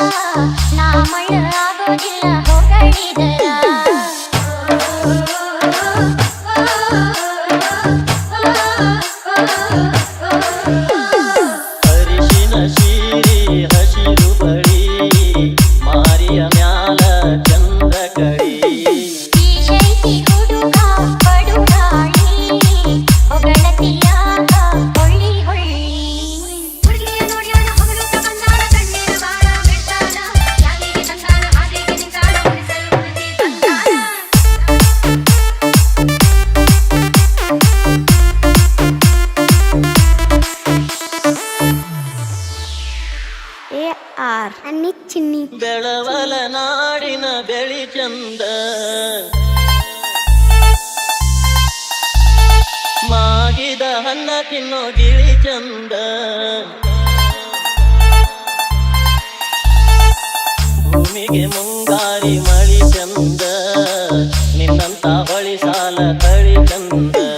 Nah, my star ಅನ್ನಿ ಚಿನ್ನಿ. ಬೆಳವಲ ನಾಡಿನ ಬೆಳಿ ಚಂದ. ಮಾಗಿದ ಹನ್ನ ತಿನ್ನೋ ಗಿಳಿ ಚಂದ. ಭೂಮಿಗೆ ಮುಂಗಾರಿ ಮಳಿ ಚಂದ. ನಿನ್ನಂತ ಹೊಳಿ ಸಾಲ ತಳಿ ಚಂದ.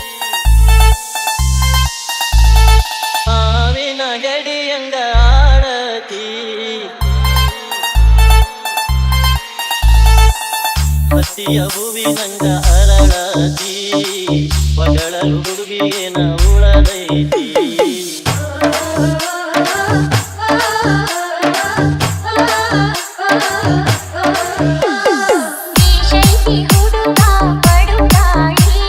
ಪ್ರೀತಿಯ ಹೂವಿನಂಗ ಅರಳತಿ. ಒಡಳಲು ಹುಡುಗಿಗೆ ಉಳದೈತಿ. ಹುಡುಗ ಪಡುಗಾಳಿ